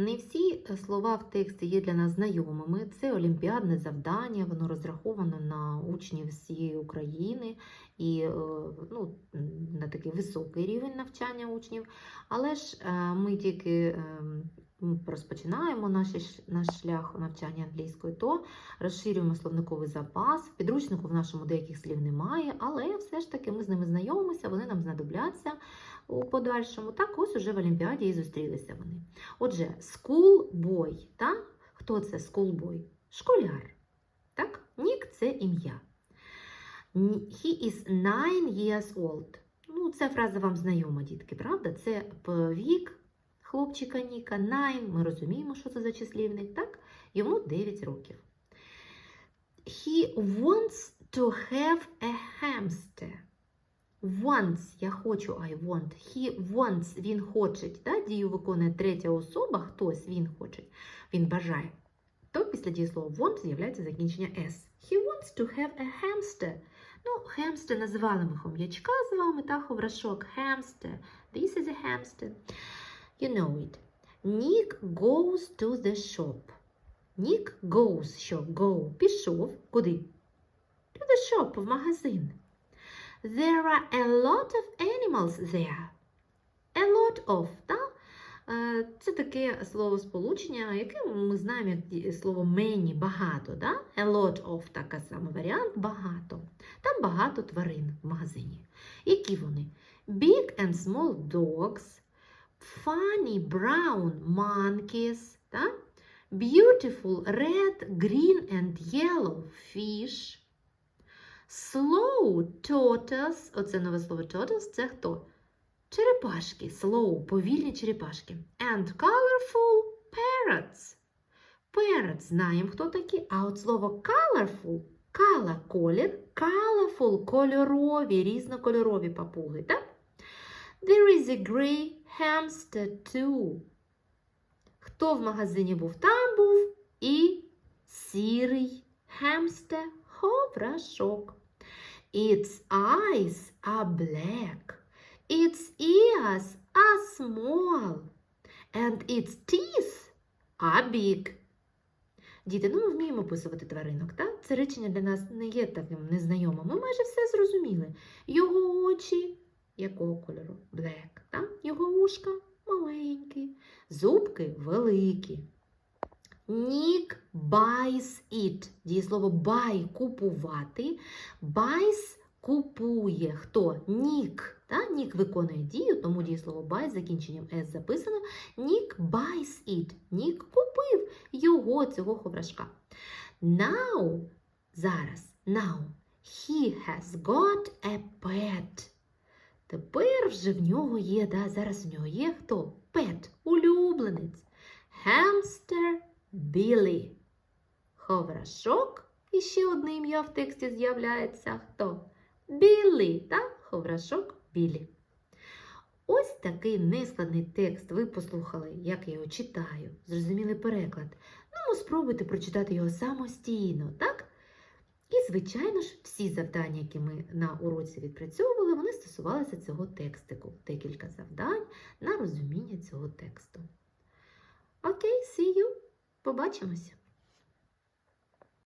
не всі е, слова в тексті є для нас знайомими. Це олімпіадне завдання, воно розраховано на учнів всієї України і е, ну, на такий високий рівень навчання учнів. Але ж е, ми тільки розпочинаємо наш, наш шлях навчання англійської, то розширюємо словниковий запас. Підручнику в нашому деяких слів немає, але все ж таки ми з ними знайомимося, вони нам знадобляться у подальшому. Так, ось уже в Олімпіаді і зустрілися вони. Отже, так? Хто це schoolboy? Школяр. Так? Нік це ім'я. He is nine years old. Ну, ця фраза вам знайома, дітки, правда? Це вік хлопчика Ніка. Nine. Ми розуміємо, що це за числівник, так? Йому 9 років. He wants to have a hamster. Wants, я хочу, I want. He wants, він хоче. Да? Дію виконує третя особа, хтось, він хоче, він бажає. То після дієслова want з'являється закінчення S. He wants to have a hamster. Ну, hamster називали ми хом'ячка з вами, та ховрашок. Hamster. This is a hamster. You know it. Nick goes to the shop. Nick goes, що go, пішов. Куди? To the shop, в магазин. There are a lot of animals there. A lot of, та? Е, Це таке словосполучення, яке ми знаємо як слово many, багато. Да? A lot of, така саме варіант, багато. Там багато тварин в магазині. Які вони? Big and small dogs, funny brown monkeys, та? beautiful red, green and yellow fish, Slow turtles, оце нове слово turtles, це хто? Черепашки, slow, повільні черепашки. And colorful parrots. Parrots, знаємо, хто такі, а от слово colorful, color – колір, colorful – кольорові, різнокольорові папуги, так? There is a grey hamster too. Хто в магазині був, там був і сірий hamster – ховрашок. Its eyes are black, its ears are small, and its teeth are big. Діти, ну ми вміємо описувати тваринок, так? Це речення для нас не є таким незнайомим. Ми майже все зрозуміли. Його очі якого кольору? Black, так? Його вушка маленькі, зубки великі. Нік buys it. Дієслово buy – купувати. Buys – купує. Хто? Нік. Та? Нік виконує дію, тому дієслово buy з закінченням S записано. Нік buys it. Нік купив його, цього ховрашка. Now, зараз, now, he has got a pet. Тепер вже в нього є, да, зараз в нього є хто? Пет, улюбленець. Hamster Білі. Ховрашок. І ще одне ім'я в тексті з'являється. Хто? Білі, так? Ховрашок Білі. Ось такий нескладний текст. Ви послухали, як я його читаю. Зрозуміли переклад. Ну, спробуйте прочитати його самостійно, так? І, звичайно ж, всі завдання, які ми на уроці відпрацьовували, вони стосувалися цього текстику. Декілька завдань на розуміння цього тексту. Окей, see you! Побачимося!